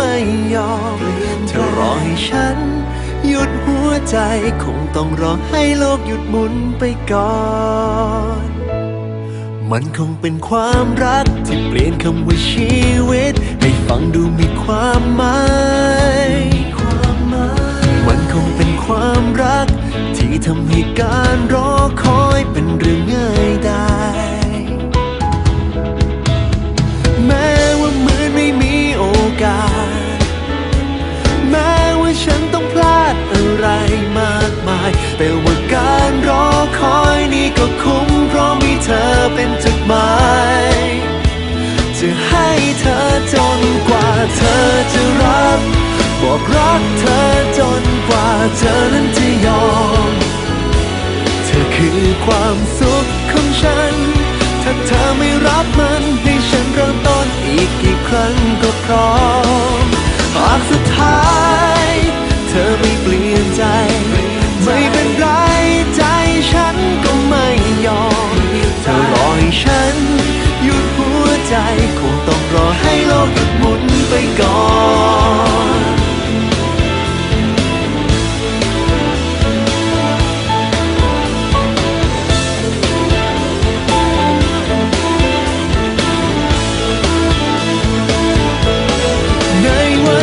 ไม่ยอมเธอรอให้ฉัน หยุดหัวใจคงต้องรอให้โลกหยุดหมุนไปก่อน มันคงเป็นความรักที่เปลี่ยนคำว่าชีวิต ให้ฟังดูมีความหมายมันคงเป็นความรัก ที่ทำให้การรอคอยเป็นเรื่องง่ายได้ แต่ว่าการรอคอยนี้ก็คุ้มเพราะมีเธอเป็นจุดหมายจะให้เธอจนกว่าเธอจะรับ บอกรักเธอจนกว่าเธอนั้นจะยอม เธอคือความสุขของฉัน ถ้าเธอไม่รับมันให้ฉันเริ่มต้นอีกกี่ครั้งก็พร้อม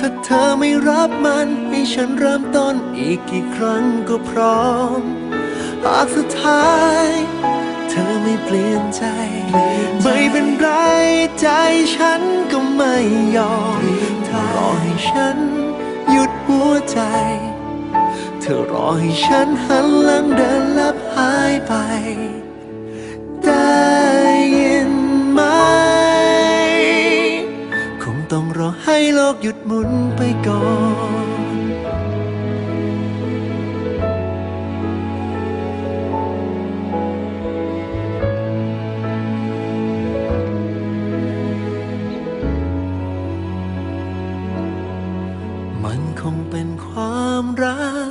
ถ้าเธอไม่รับมัน ให้ฉันเริ่มต้นอีกกี่ครั้งก็พร้อม หากสุดท้าย เธอไม่เปลี่ยนใจ ไม่เป็นไรใจฉันก็ไม่ยอมเธอรอให้ฉันหยุดหัวใจ เธอรอให้ฉันหันหลังเดินลับ ให้โลกหยุดหมุนไปก่อนมันคงเป็นความรัก